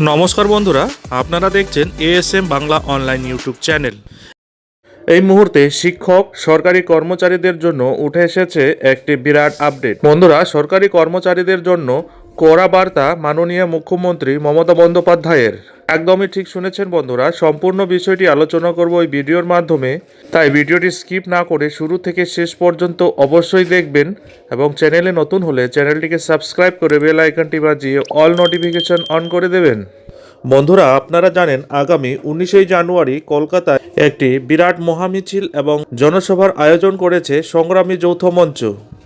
নমস্কার বন্ধুরা, আপনারা দেখছেন ASM Bangla online YouTube channel এই মুহূর্তে শিক্ষক, সরকারি কর্মচারীদের জন্য উঠে এসেছে একটি বিরাট আপডেট বন্ধুরা, সরকারি কর্মচারীদের জন্য কড়া বার্তা মাননীয় মুখ্যমন্ত্রী মমতা বন্দ্যোপাধ্যায়ের। একদমই ঠিক শুনেছেন বন্ধুরা, সম্পূর্ণ বিষয়টি আলোচনা করব এই ভিডিওর মাধ্যমে। তাই ভিডিওটি স্কিপ না করে শুরু থেকে শেষ পর্যন্ত অবশ্যই দেখবেন এবং চ্যানেলে নতুন হলে চ্যানেলটিকে সাবস্ক্রাইব করে বেল আইকনটি বাজিয়ে অল নোটিফিকেশন অন করে দেবেন। বন্ধুরা, আপনারা জানেন, আগামী উনিশে জানুয়ারি কলকাতায় একটি বিরাট মহামিছিল এবং জনসভার আয়োজন করেছে সংগ্রামী যৌথ মঞ্চ।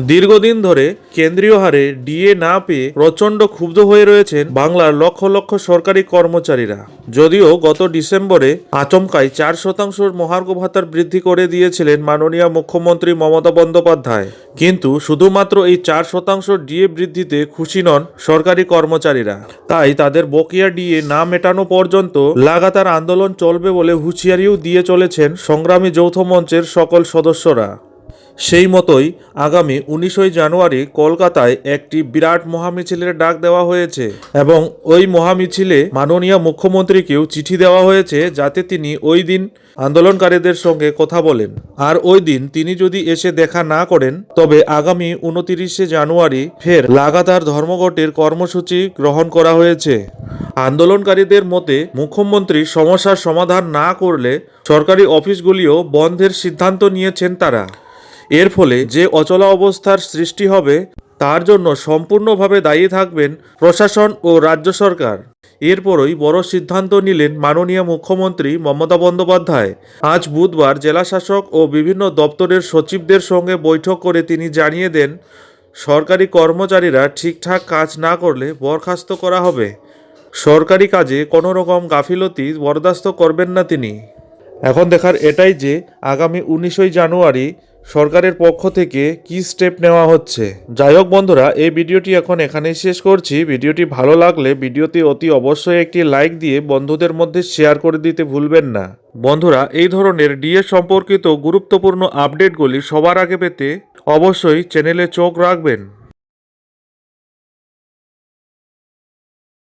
দীর্ঘদিন ধরে কেন্দ্রীয় হারে ডিএ না পেয়ে প্রচণ্ড ক্ষুব্ধ হয়ে রয়েছেন বাংলার লক্ষ লক্ষ সরকারি কর্মচারীরা। যদিও গত ডিসেম্বরে আচমকায় চার শতাংশের মহার্ঘ ভাতার বৃদ্ধি করে দিয়েছিলেন মাননীয় মুখ্যমন্ত্রী মমতা বন্দ্যোপাধ্যায়। কিন্তু শুধুমাত্র এই চার শতাংশ ডিএ বৃদ্ধিতে খুশি নন সরকারি কর্মচারীরা। তাই তাদের বকেয়া ডিএ না মেটানো পর্যন্ত লাগাতার আন্দোলন চলবে বলে হুঁশিয়ারিও দিয়ে চলেছেন সংগ্রামী যৌথ মঞ্চের সকল সদস্যরা। সেই মতোই আগামী উনিশই জানুয়ারি কলকাতায় একটি বিরাট মহামিছিলের ডাক দেওয়া হয়েছে এবং ওই মহামিছিলে মাননীয় মুখ্যমন্ত্রীকেও চিঠি দেওয়া হয়েছে যাতে তিনি ওই দিন আন্দোলনকারীদের সঙ্গে কথা বলেন। আর ওই দিন তিনি যদি এসে দেখা না করেন, তবে আগামী উনতিরিশে জানুয়ারি ফের লাগাতার ধর্মঘটের কর্মসূচি গ্রহণ করা হয়েছে। আন্দোলনকারীদের মতে, মুখ্যমন্ত্রী সমস্যার সমাধান না করলে সরকারি অফিসগুলিও বন্ধের সিদ্ধান্ত নিয়েছেন তারা। এর ফলে যে অচলা অবস্থার সৃষ্টি হবে, তার জন্য সম্পূর্ণভাবে দায়ী থাকবেন প্রশাসন ও রাজ্য সরকার। এরপরই বড় সিদ্ধান্ত নিলেন মাননীয় মুখ্যমন্ত্রী মমতা বন্দ্যোপাধ্যায়। আজ বুধবার জেলাশাসক ও বিভিন্ন দপ্তরের সচিবদের সঙ্গে বৈঠক করে তিনি জানিয়ে দেন, সরকারি কর্মচারীরা ঠিকঠাক কাজ না করলে বরখাস্ত করা হবে। সরকারি কাজে কোনো রকম গাফিলতি বরদাস্ত করবেন না তিনি। এখন দেখার এটাই যে, আগামী উনিশই জানুয়ারি সরকারের পক্ষ থেকে কি স্টেপ নেওয়া হচ্ছে? যাই হোক বন্ধুরা, এই ভিডিওটি এখন এখানেই শেষ করছি। ভিডিওটি ভালো লাগলে ভিডিওতে অতি অবশ্যই একটি লাইক দিয়ে বন্ধুদের মধ্যে শেয়ার করে দিতে ভুলবেন না। বন্ধুরা, এই ধরনের ডিএ সম্পর্কিত গুরুত্বপূর্ণ আপডেটগুলি সবার আগে পেতে অবশ্যই চ্যানেলে চোখ রাখবেন।